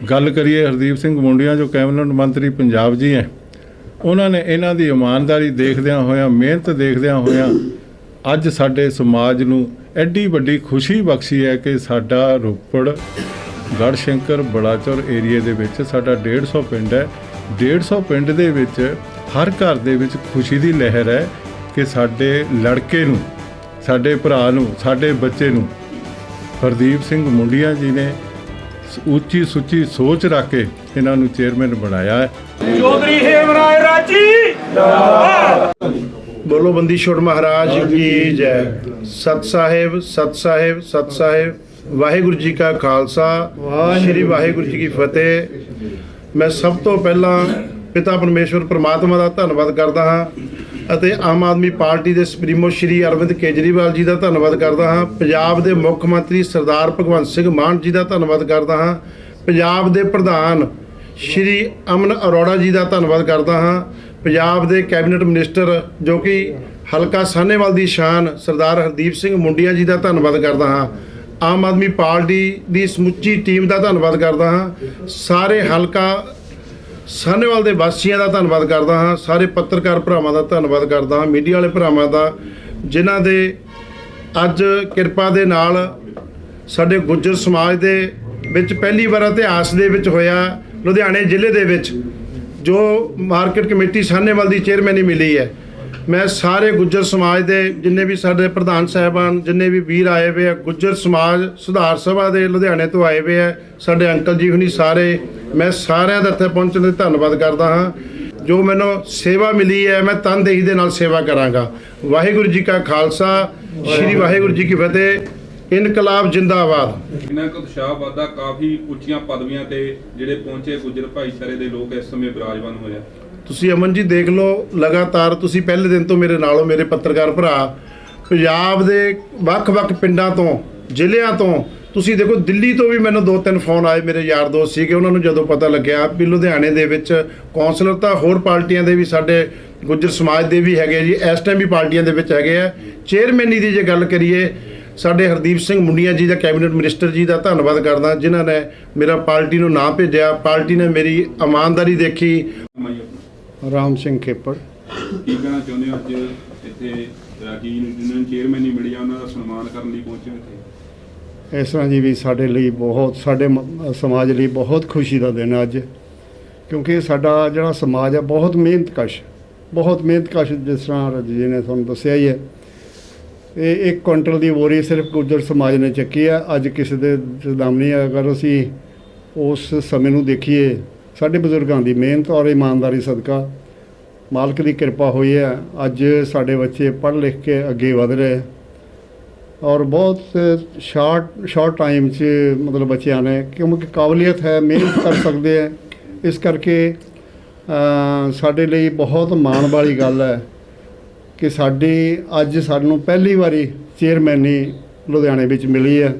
ਗੱਲ ਕਰੀਏ ਹਰਦੀਪ ਸਿੰਘ ਮੁੰਡੀਆਂ ਜੋ ਕੈਬਨਿਟ ਮੰਤਰੀ ਪੰਜਾਬ ਜੀ ਹੈ, ਉਹਨਾਂ ਨੇ ਇਹਨਾਂ ਦੀ ਇਮਾਨਦਾਰੀ ਦੇਖਦਿਆਂ ਹੋਇਆਂ, ਮਿਹਨਤ ਦੇਖਦਿਆਂ ਹੋਇਆਂ ਅੱਜ ਸਾਡੇ ਸਮਾਜ ਨੂੰ ਐਡੀ ਵੱਡੀ ਖੁਸ਼ੀ ਬਖਸ਼ੀ ਹੈ ਕਿ ਸਾਡਾ ਰੋਪੜ ਗੜਸ਼ੰਕਰ ਬੜਾਚੌਰ ਏਰੀਏ ਦੇ ਵਿੱਚ ਸਾਡਾ 150 ਪਿੰਡ ਹੈ। 150 ਪਿੰਡ ਦੇ ਵਿੱਚ ਹਰ ਘਰ ਦੇ ਵਿੱਚ ਖੁਸ਼ੀ ਦੀ ਲਹਿਰ ਹੈ ਕਿ ਸਾਡੇ ਲੜਕੇ ਨੂੰ, ਸਾਡੇ ਭਰਾ ਨੂੰ, ਸਾਡੇ ਬੱਚੇ ਨੂੰ ਹਰਦੀਪ ਸਿੰਘ ਮੁੰਡੀਆਂ ਜੀ ਨੇ ਉੱਚੀ ਸੁੱਚੀ ਸੋਚ ਰੱਖ ਕੇ ਇਹਨਾਂ ਨੂੰ ਚੇਅਰਮੈਨ ਬਣਾਇਆ ਹੈ। ਚੌਧਰੀ ਹੇਮਰਾਜ ਰਾਜੀ। ਬੋਲੋ ਬੰਦੀ ਛੋੜ ਮਹਾਰਾਜ ਕੀ ਜੈ। ਸਤ ਸਾਹਿਬ ਸਤ ਸਾਹਿਬ ਸਤ ਸਾਹਿਬ। ਵਾਹਿਗੁਰੂ ਜੀ ਕਾ ਖਾਲਸਾ। ਸ੍ਰੀ ਵਾਹਿਗੁਰੂ ਜੀ ਕੀ ਫਤਿਹ। ਮੈਂ ਸਭ ਤੋਂ ਪਹਿਲਾਂ ਪਿਤਾ ਪਰਮੇਸ਼ਵਰ ਪ੍ਰਮਾਤਮਾ ਦਾ ਧੰਨਵਾਦ ਕਰਦਾ ਹਾਂ। ਅਤੇ ਆਮ ਆਦਮੀ ਪਾਰਟੀ ਦੇ ਸੁਪਰੀਮੋ ਸ਼੍ਰੀ ਅਰਵਿੰਦ ਕੇਜਰੀਵਾਲ ਜੀ ਦਾ ਧੰਨਵਾਦ ਕਰਦਾ ਹਾਂ। ਪੰਜਾਬ ਦੇ ਮੁੱਖ ਮੰਤਰੀ ਸਰਦਾਰ ਭਗਵੰਤ ਸਿੰਘ ਮਾਨ ਜੀ ਦਾ ਧੰਨਵਾਦ ਕਰਦਾ ਹਾਂ। ਪੰਜਾਬ ਦੇ ਪ੍ਰਧਾਨ ਸ਼੍ਰੀ ਅਮਨ ਅਰੋੜਾ ਜੀ ਦਾ ਧੰਨਵਾਦ ਕਰਦਾ ਹਾਂ। ਪੰਜਾਬ ਦੇ ਕੈਬਨਿਟ ਮਿਨਿਸਟਰ ਜੋ ਕਿ ਹਲਕਾ ਸਾਹਨੇਵਾਲ ਦੀ ਸ਼ਾਨ ਸਰਦਾਰ ਹਰਦੀਪ ਸਿੰਘ ਮੁੰਡੀਆ ਜੀ ਦਾ ਧੰਨਵਾਦ ਕਰਦਾ ਹਾਂ। ਆਮ ਆਦਮੀ ਪਾਰਟੀ ਦੀ ਸਮੁੱਚੀ ਟੀਮ ਦਾ ਧੰਨਵਾਦ ਕਰਦਾ ਹਾਂ। ਸਾਰੇ ਹਲਕਾ ਸਾਹਨੇਵਾਲ ਦੇ ਵਾਸੀਆਂ ਦਾ ਧੰਨਵਾਦ ਕਰਦਾ ਹਾਂ, ਸਾਰੇ ਪੱਤਰਕਾਰ ਭਰਾਵਾਂ ਦਾ ਧੰਨਵਾਦ ਕਰਦਾ ਹਾਂ, ਮੀਡੀਆ ਵਾਲੇ ਭਰਾਵਾਂ ਦਾ, ਜਿਨ੍ਹਾਂ ਦੇ ਅੱਜ ਕਿਰਪਾ ਦੇ ਨਾਲ ਸਾਡੇ ਗੁੱਜਰ ਸਮਾਜ ਦੇ ਵਿੱਚ ਪਹਿਲੀ ਵਾਰ ਇਤਿਹਾਸ ਦੇ ਵਿੱਚ ਹੋਇਆ, ਲੁਧਿਆਣੇ ਜ਼ਿਲ੍ਹੇ ਦੇ ਵਿੱਚ, ਜੋ ਮਾਰਕੀਟ ਕਮੇਟੀ ਸਾਹਨੇਵਾਲ ਦੀ ਚੇਅਰਮੈਨੀ ਮਿਲੀ ਹੈ। ਮੈਂ ਸਾਰੇ ਗੁੱਜਰ ਸਮਾਜ ਦੇ ਜਿੰਨੇ ਵੀ ਸਾਡੇ ਪ੍ਰਧਾਨ ਸਾਹਿਬਾਨ, ਜਿੰਨੇ ਵੀ ਵੀਰ ਆਏ ਹੋਏ ਆ, ਗੁੱਜਰ ਸਮਾਜ ਸੁਧਾਰ ਸਭਾ ਦੇ ਲੁਧਿਆਣੇ ਤੋਂ ਆਏ ਹੋਏ ਆ, ਸਾਡੇ ਅੰਕਲ ਜੀ ਹੁਣੀ ਸਾਰੇ, ਮੈਂ ਸਾਰਿਆਂ ਦਾ ਇੱਥੇ ਪਹੁੰਚਣ ਦੇ ਧੰਨਵਾਦ ਕਰਦਾ ਹਾਂ। ਜੋ ਮੈਨੂੰ ਸੇਵਾ ਮਿਲੀ ਹੈ, ਮੈਂ ਤਨਦੇਹੀ ਦੇ ਨਾਲ ਸੇਵਾ ਕਰਾਂਗਾ। ਵਾਹਿਗੁਰੂ ਜੀ ਕਾ ਖਾਲਸਾ, ਸ੍ਰੀ ਵਾਹਿਗੁਰੂ ਜੀ ਕੀ ਫਤਿਹ। ਇਨਕਲਾਬ ਜਿੰਦਾਬਾਦ। ਇਹਨਾਂ ਕੁ ਉਤਸ਼ਾਹ ਕਾਫੀ ਉੱਚੀਆਂ ਪਦਵੀਆਂ ਤੇ ਜਿਹੜੇ ਪਹੁੰਚੇ ਗੁੱਜਰ ਭਾਈਚਾਰੇ ਦੇ ਲੋਕ ਇਸ ਸਮੇਂ ਬਿਰਾਜਮਾਨ ਹੋਏ ਤੁਸੀਂ ਅਮਨ ਜੀ ਦੇਖ ਲਓ, ਲਗਾਤਾਰ ਤੁਸੀਂ ਪਹਿਲੇ ਦਿਨ ਤੋਂ ਮੇਰੇ ਨਾਲੋਂ ਮੇਰੇ ਪੱਤਰਕਾਰ ਭਰਾ, ਪੰਜਾਬ ਦੇ ਵੱਖ-ਵੱਖ ਪਿੰਡਾਂ ਤੋਂ, ਜ਼ਿਲ੍ਹਿਆਂ ਤੋਂ, ਤੁਸੀਂ ਦੇਖੋ ਦਿੱਲੀ ਤੋਂ ਵੀ ਮੈਨੂੰ ਦੋ ਤਿੰਨ ਫੋਨ ਆਏ ਮੇਰੇ ਯਾਰ ਦੋਸਤ ਸੀਗੇ, ਉਹਨਾਂ ਨੂੰ ਜਦੋਂ ਪਤਾ ਲੱਗਿਆ ਵੀ ਲੁਧਿਆਣੇ ਦੇ ਵਿੱਚ ਕੌਂਸਲਰ ਤਾਂ ਹੋਰ ਪਾਰਟੀਆਂ ਦੇ ਵੀ ਸਾਡੇ ਗੁੱਜਰ ਸਮਾਜ ਦੇ ਵੀ ਹੈਗੇ ਜੀ, ਇਸ ਟਾਈਮ ਵੀ ਪਾਰਟੀਆਂ ਦੇ ਵਿੱਚ ਹੈਗੇ ਆ। ਚੇਅਰਮੈਨੀ ਦੀ ਜੇ ਗੱਲ ਕਰੀਏ, ਸਾਡੇ ਹਰਦੀਪ ਸਿੰਘ ਮੁੰਡੀਆਂ ਜੀ ਦਾ ਕੈਬਨਿਟ ਮਿਨਿਸਟਰ ਜੀ ਦਾ ਧੰਨਵਾਦ ਕਰਦਾ, ਜਿਨ੍ਹਾਂ ਨੇ ਮੇਰਾ ਪਾਰਟੀ ਨੂੰ ਨਾਂ ਭੇਜਿਆ, ਪਾਰਟੀ ਨੇ ਮੇਰੀ ਇਮਾਨਦਾਰੀ ਦੇਖੀ। ਰਾਮ ਸਿੰਘ ਖੇਪੜ। ਕੀ ਕਹਿਣਾ ਚਾਹੁੰਦੇ ਹੋ ਅੱਜ ਇੱਥੇ ਰਾਜੀ ਨੂੰ ਜਿਨ੍ਹਾਂ ਨੂੰ ਚੇਅਰਮੈਨੀ ਮਿਲੀ ਆ ਉਹਨਾਂ ਦਾ ਸਨਮਾਨ ਕਰਨ ਲਈ ਪਹੁੰਚੇ ਹੋ ਇੱਥੇ? ਇਸ ਤਰ੍ਹਾਂ ਜੀ ਵੀ ਸਾਡੇ ਲਈ ਬਹੁਤ ਸਾਡੇ ਸਮਾਜ ਲਈ ਬਹੁਤ ਖੁਸ਼ੀ ਦਾ ਦਿਨ ਹੈ ਅੱਜ ਕਿਉਂਕਿ ਸਾਡਾ ਜਿਹੜਾ ਸਮਾਜ ਹੈ ਬਹੁਤ ਮਿਹਨਤਕਸ਼ ਬਹੁਤ ਮਿਹਨਤਕਸ਼ ਜਿਸ ਤਰ੍ਹਾਂ ਰਜੀ ਜੀ ਨੇ ਤੁਹਾਨੂੰ ਦੱਸਿਆ ਹੀ ਹੈ। ਇਹ ਇੱਕ ਕੁਇੰਟਲ ਦੀ ਬੋਰੀ ਸਿਰਫ ਗੁੱਜਰ ਸਮਾਜ ਨੇ ਚੱਕੀ ਹੈ ਅੱਜ ਕਿਸੇ ਦੇ ਦਮ ਨਹੀਂ ਹੈ। ਅਗਰ ਅਸੀਂ ਉਸ ਸਮੇਂ ਨੂੰ ਦੇਖੀਏ ਸਾਡੇ ਬਜ਼ੁਰਗਾਂ ਦੀ ਮਿਹਨਤ ਔਰ ਇਮਾਨਦਾਰੀ ਸਦਕਾ ਮਾਲਕ ਦੀ ਕਿਰਪਾ ਹੋਈ ਹੈ। ਅੱਜ ਸਾਡੇ ਬੱਚੇ ਪੜ੍ਹ ਲਿਖ ਕੇ ਅੱਗੇ ਵਧ ਰਹੇ ਔਰ ਬਹੁਤ ਸ਼ਾਰਟ ਸ਼ਾਰਟ ਟਾਈਮ 'ਚ ਮਤਲਬ ਬੱਚਿਆਂ ਨੇ ਕਿਉਂਕਿ ਕਾਬਲੀਅਤ ਹੈ, ਮਿਹਨਤ ਕਰ ਸਕਦੇ ਹੈ। ਇਸ ਕਰਕੇ ਸਾਡੇ ਲਈ ਬਹੁਤ ਮਾਣ ਵਾਲੀ ਗੱਲ ਹੈ ਕਿ ਸਾਡੀ ਅੱਜ ਸਾਨੂੰ ਪਹਿਲੀ ਵਾਰੀ ਚੇਅਰਮੈਨੀ ਲੁਧਿਆਣੇ ਵਿੱਚ ਮਿਲੀ ਹੈ।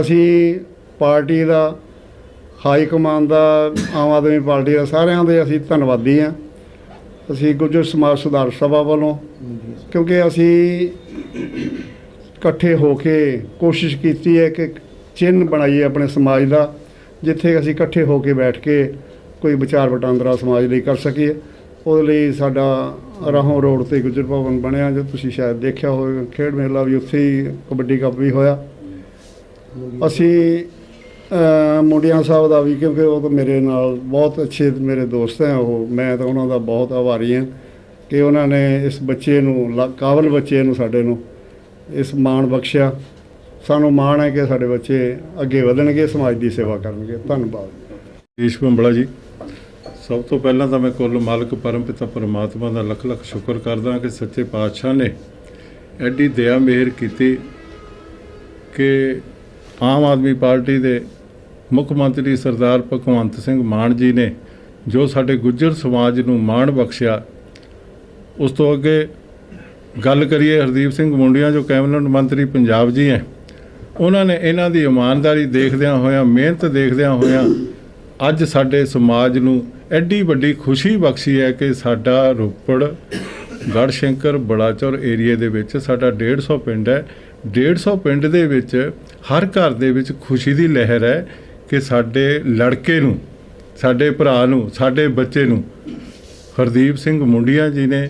ਅਸੀਂ ਪਾਰਟੀ ਦਾ ਹਾਈ ਕਮਾਂਡ ਦਾ ਆਮ ਆਦਮੀ ਪਾਰਟੀ ਦਾ ਸਾਰਿਆਂ ਦੇ ਅਸੀਂ ਧੰਨਵਾਦੀ ਹਾਂ। ਅਸੀਂ ਗੁੱਜਰ ਸਮਾਜ ਸੁਧਾਰ ਸਭਾ ਵੱਲੋਂ ਕਿਉਂਕਿ ਅਸੀਂ ਇਕੱਠੇ ਹੋ ਕੇ ਕੋਸ਼ਿਸ਼ ਕੀਤੀ ਹੈ ਕਿ ਚਿੰਨ੍ਹ ਬਣਾਈਏ ਆਪਣੇ ਸਮਾਜ ਦਾ, ਜਿੱਥੇ ਅਸੀਂ ਇਕੱਠੇ ਹੋ ਕੇ ਬੈਠ ਕੇ ਕੋਈ ਵਿਚਾਰ ਵਟਾਂਦਰਾ ਸਮਾਜ ਲਈ ਕਰ ਸਕੀਏ। ਉਹਦੇ ਲਈ ਸਾਡਾ ਰਾਹੋਂ ਰੋਡ ਤੇ ਗੁਜਰ ਭਵਨ ਬਣਿਆ, ਜੋ ਤੁਸੀਂ ਸ਼ਾਇਦ ਦੇਖਿਆ ਹੋਵੇ ਖੇਡ ਮੇਲਾ ਵੀ ਉੱਥੇ ਹੀ ਕਬੱਡੀ ਕੱਪ ਵੀ ਹੋਇਆ। ਅਸੀਂ ਮੁੰਡਿਆਂ ਸਾਹਿਬ ਦਾ ਵੀ, ਕਿਉਂਕਿ ਉਹ ਤਾਂ ਮੇਰੇ ਨਾਲ ਬਹੁਤ ਅੱਛੇ ਮੇਰੇ ਦੋਸਤ ਹੈ ਉਹ, ਮੈਂ ਤਾਂ ਉਹਨਾਂ ਦਾ ਬਹੁਤ ਆਭਾਰੀ ਹਾਂ ਕਿ ਉਹਨਾਂ ਨੇ ਇਸ ਬੱਚੇ ਨੂੰ, ਲਾ- ਕਾਬਲ ਬੱਚੇ ਨੂੰ ਸਾਡੇ ਨੂੰ ਇਸ ਮਾਣ ਬਖਸ਼ਿਆ। ਸਾਨੂੰ ਮਾਣ ਹੈ ਕਿ ਸਾਡੇ ਬੱਚੇ ਅੱਗੇ ਵਧਣਗੇ, ਸਮਾਜ ਦੀ ਸੇਵਾ ਕਰਨਗੇ। ਧੰਨਵਾਦ। ਈਸ਼ ਭੰਬਲਾ ਜੀ, ਸਭ ਤੋਂ ਪਹਿਲਾਂ ਤਾਂ ਮੈਂ ਕੁੱਲ ਮਾਲਕ ਪਰਮਪਿਤਾ ਪਰਮਾਤਮਾ ਦਾ ਲੱਖ ਲੱਖ ਸ਼ੁਕਰ ਕਰਦਾ ਕਿ ਸੱਚੇ ਪਾਤਸ਼ਾਹ ਨੇ ਐਡੀ ਦਇਆ ਮਿਹਰ ਕੀਤੀ ਕਿ ਆਮ ਆਦਮੀ ਪਾਰਟੀ ਦੇ ਮੁੱਖ ਮੰਤਰੀ ਸਰਦਾਰ ਭਗਵੰਤ ਸਿੰਘ ਮਾਨ ਜੀ ਨੇ ਜੋ ਸਾਡੇ ਗੁੱਜਰ ਸਮਾਜ ਨੂੰ ਮਾਣ ਬਖਸ਼ਿਆ, ਉਸ ਤੋਂ ਅੱਗੇ ਗੱਲ ਕਰੀਏ ਹਰਦੀਪ ਸਿੰਘ ਮੁੰਡੀਆਂ ਜੋ ਕੈਬਨਿਟ ਮੰਤਰੀ ਪੰਜਾਬ ਜੀ ਹੈ, ਉਹਨਾਂ ਨੇ ਇਹਨਾਂ ਦੀ ਇਮਾਨਦਾਰੀ ਦੇਖਦਿਆਂ ਹੋਇਆਂ, ਮਿਹਨਤ ਦੇਖਦਿਆਂ ਹੋਇਆਂ ਅੱਜ ਸਾਡੇ ਸਮਾਜ ਨੂੰ ਐਡੀ ਵੱਡੀ ਖੁਸ਼ੀ ਬਖਸ਼ੀ ਹੈ ਕਿ ਸਾਡਾ ਰੋਪੜ ਗੜਸ਼ੰਕਰ ਬੜਾਚੌਰ ਏਰੀਏ ਦੇ ਵਿੱਚ ਸਾਡਾ 150 ਪਿੰਡ ਹੈ। 150 ਪਿੰਡ ਦੇ ਵਿੱਚ ਹਰ ਘਰ ਦੇ ਵਿੱਚ ਖੁਸ਼ੀ ਦੀ ਲਹਿਰ ਹੈ। ਕਿ ਸਾਡੇ ਲੜਕੇ ਨੂੰ, ਸਾਡੇ ਭਰਾ ਨੂੰ, ਸਾਡੇ ਬੱਚੇ ਨੂੰ ਹਰਦੀਪ ਸਿੰਘ ਮੁੰਡੀਆਂ ਜੀ ਨੇ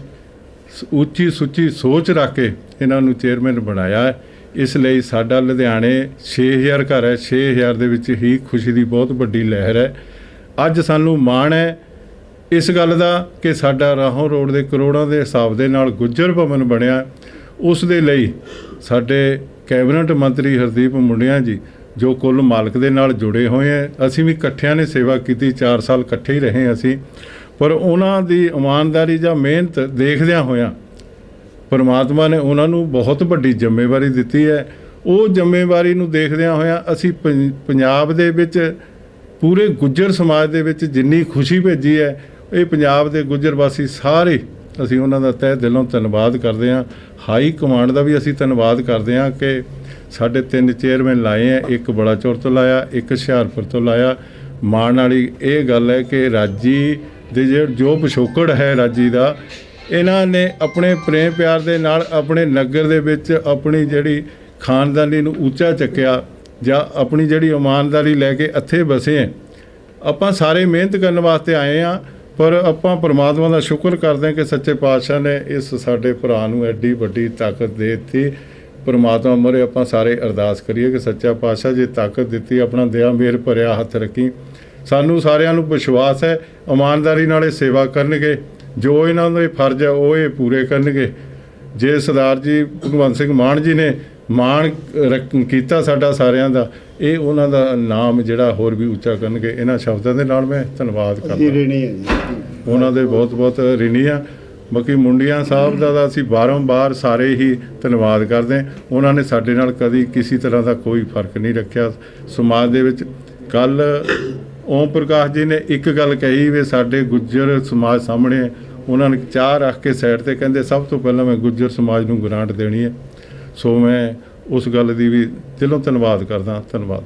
ਉੱਚੀ ਸੁੱਚੀ ਸੋਚ ਰੱਖ ਕੇ ਇਹਨਾਂ ਨੂੰ ਚੇਅਰਮੈਨ ਬਣਾਇਆ ਇਸ ਲਈ ਸਾਡਾ ਲੁਧਿਆਣੇ 6000 ਘਰ ਹੈ। 6000 ਦੇ ਵਿੱਚ ਹੀ ਖੁਸ਼ੀ ਦੀ ਬਹੁਤ ਵੱਡੀ ਲਹਿਰ ਹੈ। ਅੱਜ ਸਾਨੂੰ ਮਾਣ ਹੈ ਇਸ ਗੱਲ ਦਾ ਕਿ ਸਾਡਾ ਰਾਹੋਂ ਰੋਡ ਦੇ ਕਰੋੜਾਂ ਦੇ ਹਿਸਾਬ ਦੇ ਨਾਲ ਗੁੱਜਰ ਭਵਨ ਬਣਿਆ। ਉਸ ਦੇ ਲਈ ਸਾਡੇ ਕੈਬਨਿਟ ਮੰਤਰੀ ਹਰਦੀਪ ਮੁੰਡਿਆਂ ਜੀ ਜੋ ਕੁੱਲ ਮਾਲਕ ਦੇ ਨਾਲ ਜੁੜੇ ਹੋਏ ਹੈ। ਅਸੀਂ ਵੀ ਇਕੱਠਿਆਂ ਨੇ ਸੇਵਾ ਕੀਤੀ 4 ਸਾਲ ਇਕੱਠੇ ਹੀ ਰਹੇ ਅਸੀਂ। ਪਰ ਉਹਨਾਂ ਦੀ ਇਮਾਨਦਾਰੀ ਜਾਂ ਮਿਹਨਤ ਦੇਖਦਿਆਂ ਹੋਇਆਂ ਪਰਮਾਤਮਾ ਨੇ ਉਹਨਾਂ ਨੂੰ ਬਹੁਤ ਵੱਡੀ ਜ਼ਿੰਮੇਵਾਰੀ ਦਿੱਤੀ ਹੈ। ਉਹ ਜ਼ਿੰਮੇਵਾਰੀ ਨੂੰ ਦੇਖਦਿਆਂ ਹੋਇਆਂ ਅਸੀਂ ਪੰ- ਪੰਜਾਬ ਦੇ ਵਿੱਚ ਪੂਰੇ ਗੁੱਜਰ ਸਮਾਜ ਦੇ ਵਿੱਚ ਜਿੰਨੀ ਖੁਸ਼ੀ ਭੇਜੀ ਹੈ, ਇਹ ਪੰਜਾਬ ਦੇ ਗੁੱਜਰ ਵਾਸੀ ਸਾਰੇ ਅਸੀਂ ਉਹਨਾਂ ਦਾ ਤਹਿ ਦਿਲੋਂ ਧੰਨਵਾਦ ਕਰਦੇ ਹਾਂ। ਹਾਈ ਕਮਾਂਡ ਦਾ ਵੀ ਅਸੀਂ ਧੰਨਵਾਦ ਕਰਦੇ ਹਾਂ ਕਿ ਸਾਡੇ ਤਿੰਨ ਚੇਅਰਮੈਨ ਲਾਏ ਆ ਇੱਕ ਬੜਾਚੌਰ ਤੋਂ ਲਾਇਆ, ਇੱਕ ਹੁਸ਼ਿਆਰਪੁਰ ਤੋਂ ਲਾਇਆ। ਮਾਣ ਵਾਲੀ ਇਹ ਗੱਲ ਹੈ ਕਿ ਰਾਜੀ ਦੇ ਜੇ- ਜੋ ਪਿਛੋਕੜ ਹੈ ਰਾਜੀ ਦਾ, ਇਹਨਾਂ ਨੇ ਆਪਣੇ ਪ੍ਰੇਮ ਪਿਆਰ ਦੇ ਨਾਲ ਆਪਣੇ ਨਗਰ ਦੇ ਵਿੱਚ ਆਪਣੀ ਜਿਹੜੀ ਖਾਨਦਾਨੀ ਨੂੰ ਉੱਚਾ ਚੱਕਿਆ ਜਾਂ ਆਪਣੀ ਜਿਹੜੀ ਇਮਾਨਦਾਰੀ ਲੈ ਕੇ ਇੱਥੇ ਬਸੇ ਆਪਾਂ ਸਾਰੇ ਮਿਹਨਤ ਕਰਨ ਵਾਸਤੇ ਆਏ ਆ ਪਰ ਆਪਾਂ ਪ੍ਰਮਾਤਮਾ ਦਾ ਸ਼ੁਕਰ ਕਰਦੇ ਹਾਂ ਕਿ ਸੱਚੇ ਪਾਤਸ਼ਾਹ ਨੇ ਇਸ ਸਾਡੇ ਭਰਾ ਨੂੰ ਐਡੀ ਵੱਡੀ ਤਾਕਤ ਦੇ ਦਿੱਤੀ। ਪਰਮਾਤਮਾ ਮਰੇ ਆਪਾਂ ਸਾਰੇ ਅਰਦਾਸ ਕਰੀਏ ਕਿ ਸੱਚਾ ਪਾਤਸ਼ਾਹ ਜੇ ਤਾਕਤ ਦਿੱਤੀ, ਆਪਣਾ ਦਇਆ ਮੇਰ ਭਰਿਆ ਹੱਥ ਰੱਖੀ। ਸਾਨੂੰ ਸਾਰਿਆਂ ਨੂੰ ਵਿਸ਼ਵਾਸ ਹੈ, ਇਮਾਨਦਾਰੀ ਨਾਲ ਇਹ ਸੇਵਾ ਕਰਨਗੇ। ਜੋ ਇਹਨਾਂ ਦੇ ਫਰਜ਼ ਹੈ, ਉਹ ਇਹ ਪੂਰੇ ਕਰਨਗੇ। ਜੇ ਸਰਦਾਰ ਜੀ ਭਗਵੰਤ ਸਿੰਘ ਮਾਨ ਜੀ ਨੇ ਮਾਣ ਕੀਤਾ ਸਾਡਾ ਸਾਰਿਆਂ ਦਾ। ਇਹ ਉਹਨਾਂ ਦਾ ਨਾਮ ਜਿਹੜਾ ਹੋਰ ਵੀ ਉੱਚਾ ਕਰਨਗੇ ਇਹਨਾਂ ਸ਼ਬਦਾਂ ਦੇ ਨਾਲ ਮੈਂ ਧੰਨਵਾਦ ਜੀ ਕਰਦਾ ਰੇਣੀ ਹੈ ਜੀ। ਉਹਨਾਂ ਦੇ ਬਹੁਤ ਬਹੁਤ ਰਿਣੀ ਆ ਬਾਕੀ ਮੁੰਡਿਆਂ ਸਾਹਿਬ ਦਾ ਤਾਂ ਅਸੀਂ ਬਾਰੰਬਾਰ ਸਾਰੇ ਹੀ ਧੰਨਵਾਦ ਕਰਦੇ ਹਾਂ। ਉਹਨਾਂ ਨੇ ਸਾਡੇ ਨਾਲ ਕਦੀ ਕਿਸੇ ਤਰ੍ਹਾਂ ਦਾ ਕੋਈ ਫ਼ਰਕ ਨਹੀਂ ਰੱਖਿਆ। ਸਮਾਜ ਦੇ ਵਿੱਚ ਕੱਲ ਓਮ ਪ੍ਰਕਾਸ਼ ਜੀ ਨੇ ਇੱਕ ਗੱਲ ਕਹੀ ਵੀ ਸਾਡੇ ਗੁੱਜਰ ਸਮਾਜ ਸਾਹਮਣੇ ਉਹਨਾਂ ਨੇ ਚਾਹ ਰੱਖ ਕੇ ਸਾਈਡ ਤੇ ਕਹਿੰਦੇ ਸਭ ਤੋਂ ਪਹਿਲਾਂ ਮੈਂ ਗੁੱਜਰ ਸਮਾਜ ਨੂੰ ਗ੍ਰਾਂਟ ਦੇਣੀ ਹੈ। ਸੋ ਮੈਂ ਉਸ ਗੱਲ ਦੀ ਵੀ ਦਿਲੋਂ ਧੰਨਵਾਦ ਕਰਦਾ ਧੰਨਵਾਦ।